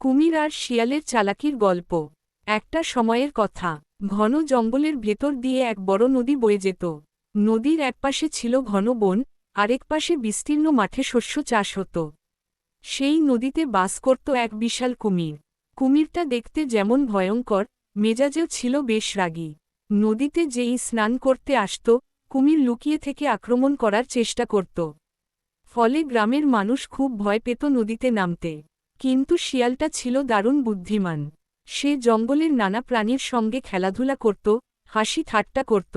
কুমির আর শিয়ালের চালাকির গল্প। একটা সময়ের কথা। ঘন জঙ্গলের ভেতর দিয়ে এক বড় নদী বয়ে যেত। নদীর একপাশে ছিল ঘন বন, আরেক পাশে বিস্তীর্ণ মাঠে শস্য চাষ হতো। সেই নদীতে বাস করত এক বিশাল কুমির। কুমিরটা দেখতে যেমন ভয়ঙ্কর, মেজাজেও ছিল বেশ রাগী। নদীতে যেই স্নান করতে আসত, কুমির লুকিয়ে থেকে আক্রমণ করার চেষ্টা করত। ফলে গ্রামের মানুষ খুব ভয় পেত নদীতে নামতে। কিন্তু শিয়ালটা ছিল দারুণ বুদ্ধিমান। সে জঙ্গলের নানা প্রাণীর সঙ্গে খেলাধুলা করত, হাসি ঠাট্টা করত।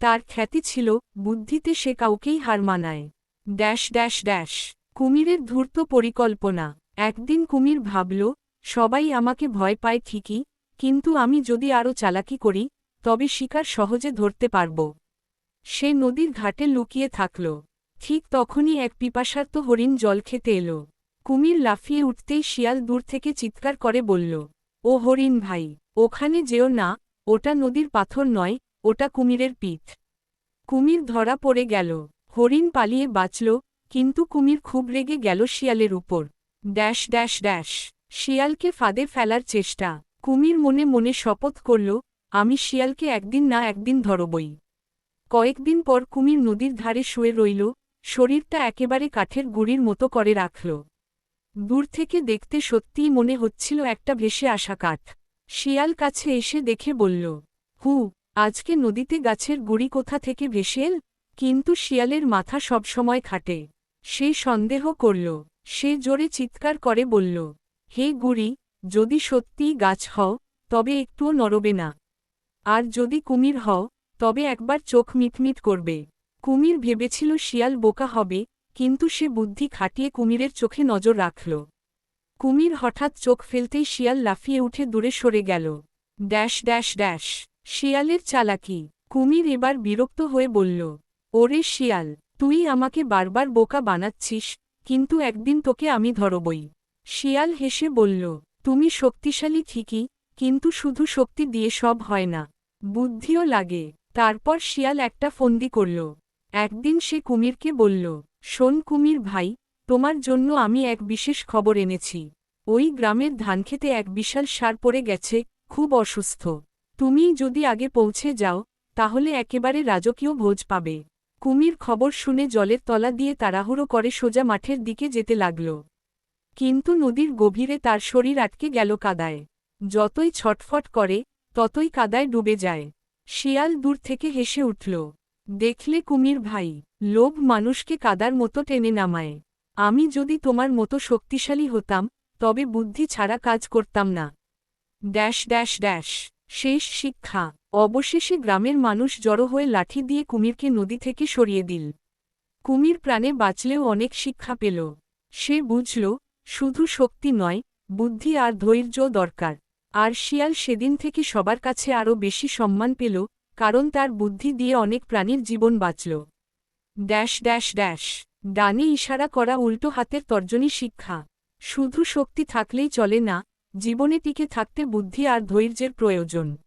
তার খ্যাতি ছিল, বুদ্ধিতে সে কাউকেই হার মানায়। ড্যাশ ড্যাশ ড্যাশ, কুমিরের ধূর্ত পরিকল্পনা। একদিন কুমির ভাবল, সবাই আমাকে ভয় পায় ঠিকই, কিন্তু আমি যদি আরও চালাকি করি, তবে শিকার সহজে ধরতে পারব। সে নদীর ঘাটে লুকিয়ে থাকল। ঠিক তখনই এক পিপাসার্ত হরিণ জল খেতে এলো। কুমির লাফিয়ে উঠতেই শিয়াল দূর থেকে চিৎকার করে বলল, ও হরিণ ভাই, ওখানে যেও না, ওটা নদীর পাথর নয়, ওটা কুমিরের পিঠ কুমির ধরা পড়ে গেল, হরিণ পালিয়ে বাঁচল, কিন্তু কুমির খুব রেগে গেল শিয়ালের উপর। ড্যাশ ড্যাশ ড্যাশ, শিয়ালকে ফাঁদে ফেলার চেষ্টা। কুমির মনে মনে শপথ করল, আমি শিয়ালকে একদিন না একদিন ধরবই কয়েকদিন পর কুমির নদীর ধারে শুয়ে রইল, শরীরটা একেবারে কাঠের গুড়ির মতো করে রাখল। দূর থেকে দেখতে সত্যিই মনে হচ্ছিল একটা ভেসে আসা কাঠ। শিয়াল কাছে এসে দেখে বলল, হু, আজকে নদীতে গাছের গুড়ি কোথা থেকে ভেসে এল? কিন্তু শিয়ালের মাথা সবসময় খাটে। সে সন্দেহ করল। সে জোরে চিৎকার করে বলল, হে গুড়ি, যদি সত্যিই গাছ হও, তবে একটুও নড়বে না। আর যদি কুমির হও, তবে একবার চোখ মিটমিট করবে। কুমির ভেবেছিল শিয়াল বোকা হবে কিন্তু সে বুদ্ধি খাটিয়ে কুমিরের চোখে নজর রাখল। কুমির হঠাৎ চোখ ফেলতেই শিয়াল লাফিয়ে উঠে দূরে সরে গেল। ড্যাশ ড্যাশ ড্যাশ, শিয়ালের চালাকি। কুমির এবার বিরক্ত হয়ে বলল, ওরে শিয়াল, তুই আমাকে বারবার বোকা বানাচ্ছিস, কিন্তু একদিন তোকে আমি ধরবই। শিয়াল হেসে বলল, তুমি শক্তিশালী ঠিকই, কিন্তু শুধু শক্তি দিয়ে সব হয় না, বুদ্ধিও লাগে। তারপর শিয়াল একটা ফন্দি করল। একদিন সে কুমিরকে বলল শোন কুমির ভাই, তোমার জন্য আমি এক বিশেষ খবর এনেছি। ওই গ্রামের ধানক্ষেতে এক বিশাল সার পড়ে গেছে, খুব অসুস্থ। তুমি যদি আগে পৌঁছে যাও, তাহলে একেবারে রাজকীয় ভোজ পাবে। কুমির খবর শুনে জলের তলা দিয়ে তাড়াহুড়ো করে সোজা মাঠের দিকে যেতে লাগল। কিন্তু নদীর গভীরে তার শরীর আটকে গেল কাদায়। যতই ছটফট করে, ততই কাদায় ডুবে যায়। শিয়াল দূর থেকে হেসে উঠল। দেখলে কুমির ভাই, লোভ মানুষকে কাদার মতো টেনে নামায়। আমি যদি তোমার মতো শক্তিশালী হতাম, তবে বুদ্ধি ছাড়া কাজ করতাম না। ড্যাশ ড্যাশ ড্যাশ, শেষ শিক্ষা। অবশেষে গ্রামের মানুষ জড়ো হয়ে লাঠি দিয়ে কুমিরকে নদী থেকে সরিয়ে দিল। কুমির প্রাণে বাঁচলেও অনেক শিক্ষা পেল। সে বুঝল, শুধু শক্তি নয়, বুদ্ধি আর ধৈর্য দরকার। আর শিয়াল সেদিন থেকে সবার কাছে আরও বেশি সম্মান পেল কারণ তার বুদ্ধি দিয়ে অনেক প্রাণীর জীবন বাঁচল। Dash dash dash. ডানে ইশারা করা উল্টো হাতের তর্জনী শিক্ষা। শুধু শক্তি থাকলেই চলে না, জীবনে টিকে থাকতে বুদ্ধি আর ধৈর্যের প্রয়োজন।